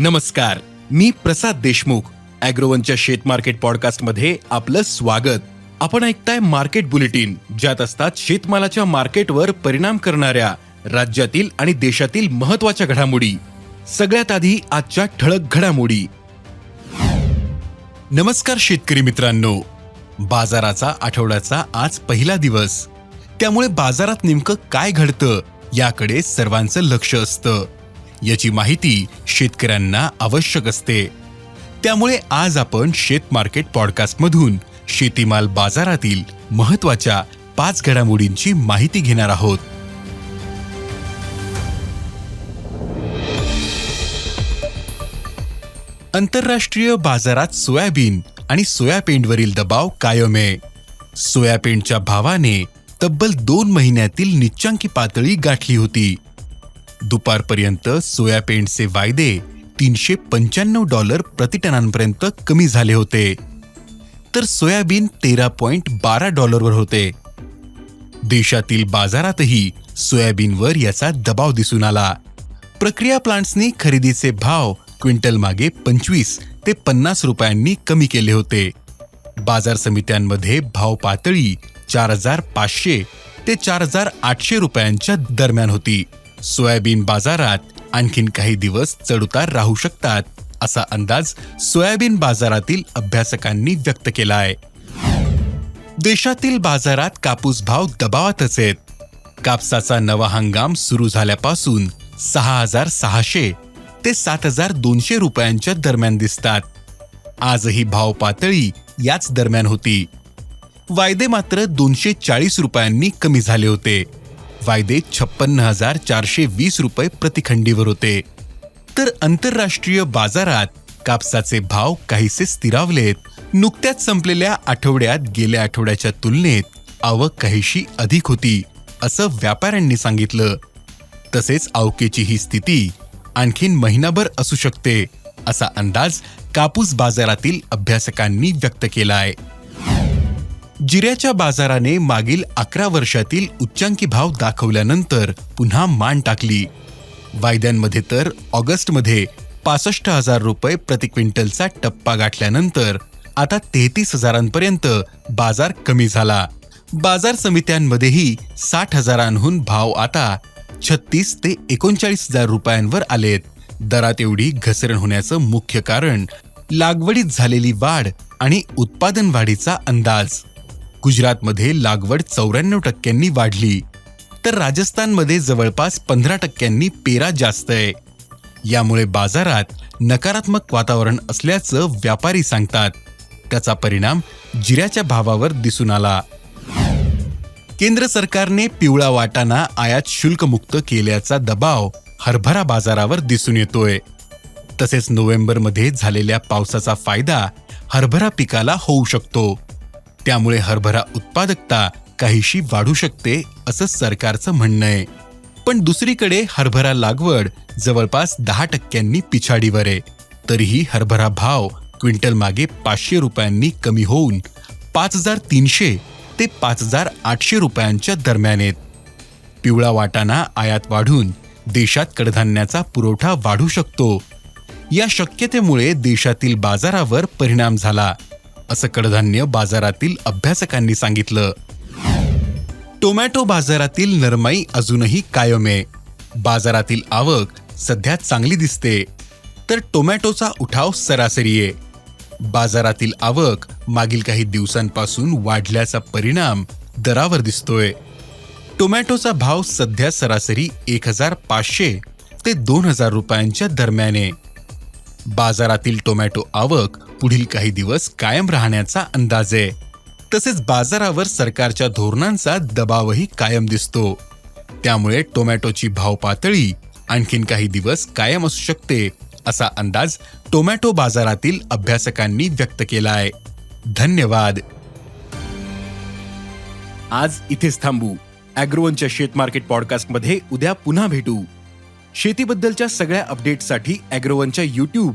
नमस्कार मी प्रसाद देशमुख अॅग्रोवनच्या शेत मार्केट पॉडकास्टमध्ये आपलं स्वागत. आपण ऐकताय मार्केट बुलेटिन ज्यात असतात शेतमालाच्या मार्केटवर परिणाम करणाऱ्या राज्यातील आणि देशातील महत्त्वाच्या घडामोडी. सगळ्यात आधी आजच्या ठळक घडामोडी. नमस्कार शेतकरी मित्रांनो. बाजाराचा आठवड्याचा आज पहिला दिवस. त्यामुळे बाजारात नेमकं काय घडतं याकडे सर्वांचं लक्ष असतं. याची माहिती शेतकऱ्यांना आवश्यक असते. त्यामुळे आज आपण शेत मार्केट पॉडकास्टमधून शेतीमाल बाजारातील महत्त्वाच्या पाच घडामोडींची माहिती घेणार आहोत. आंतरराष्ट्रीय बाजारात सोयाबीन आणि सोयापेंडवरील दबाव कायम आहे. सोयाबीनच्या भावाने तब्बल दोन महिन्यातील निच्चांकी पातळी गाठली होती. दुपारपर्यंत सोयाबीनचे वायदे तीनशे पंच्याण्णव डॉलर प्रतिटनांपर्यंत कमी झाले होते. तर सोयाबीन तेरा पॉइंट बारा डॉलरवर होते. देशातील बाजारातही सोयाबीनवर याचा दबाव दिसून आला. प्रक्रिया प्लांट्सनी खरेदीचे भाव क्विंटल मागे पंचवीस ते पन्नास रुपयांनी कमी केले होते. बाजार समित्यांमध्ये भाव पातळी चार हजार पाचशे ते चार हजार आठशे रुपयांच्या दरम्यान होती. सोयाबीन बाजारात आणखीन काही दिवस चढउतार राहू शकतात असा अंदाज सोयाबीन बाजारातील अभ्यासकांनी व्यक्त केला आहे देशातील बाजारात कापूस भाव दबावातच आहेत. कापसाचा नवा हंगाम सुरू झाल्यापासून सहा हजार सहाशे ते सात हजार दोनशे रुपयांच्या दरम्यान दिसतात. आजही भाव पातळी याच दरम्यान होती. वायदे मात्र दोनशे चाळीस रुपयांनी कमी झाले होते. वायदे छप्पन्न हजार चारशे वीस रुपये प्रतिखंडीवर होते. तर आंतरराष्ट्रीय बाजारात कापसाचे भाव काहीसे स्थिरावलेत. नुकत्याच संपलेल्या आठवड्यात गेल्या आठवड्याच्या तुलनेत आवक काहीशी अधिक होती असं व्यापाऱ्यांनी सांगितलं. तसेच आवकेची ही स्थिती आणखीन महिनाभर असू शकते असा अंदाज कापूस बाजारातील अभ्यासकांनी व्यक्त केला आहे जिऱ्याच्या बाजाराने मागील अकरा वर्षातील उच्चांकी भाव दाखवल्यानंतर पुन्हा मान टाकली. वायद्यांमध्ये तर ऑगस्टमध्ये पासष्ट हजार रुपये प्रति क्विंटलचा टप्पा गाठल्यानंतर आता तेहतीस हजारांपर्यंत बाजार कमी झाला. बाजार समित्यांमध्येही साठ हजारांहून भाव आता छत्तीस ते एकोणचाळीस हजार रुपयांवर आलेत. दरात एवढी घसरण होण्याचं मुख्य कारण लागवडीत झालेली वाढ आणि उत्पादन वाढीचा अंदाज. गुजरातमध्ये लागवड चौऱ्याण्णव टक्क्यांनी वाढली. तर राजस्थानमध्ये जवळपास पंधरा टक्क्यांनी पेरा जास्त आहे. यामुळे बाजारात नकारात्मक वातावरण असल्याचं व्यापारी सांगतात. त्याचा परिणाम जिऱ्याच्या भावावर दिसून आला. केंद्र सरकारने पिवळा वाटाणा आयात शुल्कमुक्त केल्याचा दबाव हरभरा बाजारावर दिसून येतोय. तसेच नोव्हेंबरमध्ये झालेल्या पावसाचा फायदा हरभरा पिकाला होऊ शकतो. त्यामुळे हरभरा उत्पादकता काहीशी वाढू शकते असं सरकारचं म्हणणं आहे. पण दुसरीकडे हरभरा लागवड जवळपास दहा टक्क्यांनी पिछाडीवर आहे. तरीही हरभरा भाव क्विंटल मागे पाचशे रुपयांनी कमी होऊन पाच हजार तीनशे ते पाच हजार आठशे रुपयांच्या दरम्यान आहेत. पिवळा वाटाणा आयात वाढून देशात कडधान्याचा पुरवठा वाढू शकतो. या शक्यतेमुळे देशातील बाजारावर परिणाम झाला. असं कडधान्य बाजारातील अभ्यासकांनी सांगितलं. टोमॅटो बाजारातील नरमाई अजूनही कायम आहे. बाजारातील आवक सध्या चांगली दिसते. तर टोमॅटोचा उठाव सरासरी आहे. बाजारातील आवक मागील काही दिवसांपासून वाढल्याचा परिणाम दरावर दिसतोय. टोमॅटोचा भाव सध्या सरासरी एक हजार पाचशे ते दोन हजार रुपयांच्या दरम्यान आहे. बाजारातील टोमॅटो आवक पुढील काही दिवस कायम राहण्याचा अंदाज आहे. तसेच बाजारावर सरकारच्या धोरणांचा दबावही कायम दिसतो. त्यामुळे टोमॅटोची भाव पातळी आणखीन काही दिवस कायम असू शकते असा अंदाज टोमॅटो बाजारातील अभ्यासकांनी व्यक्त केला आहे धन्यवाद. आज इथेच थांबू. अॅग्रोवनच्या शेत मार्केट पॉडकास्टमध्ये उद्या पुन्हा भेटू. शेतीबद्दलच्या सगळ्या अपडेटसाठी अॅग्रोवनच्या युट्यूब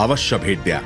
अवश्य भेट द्या.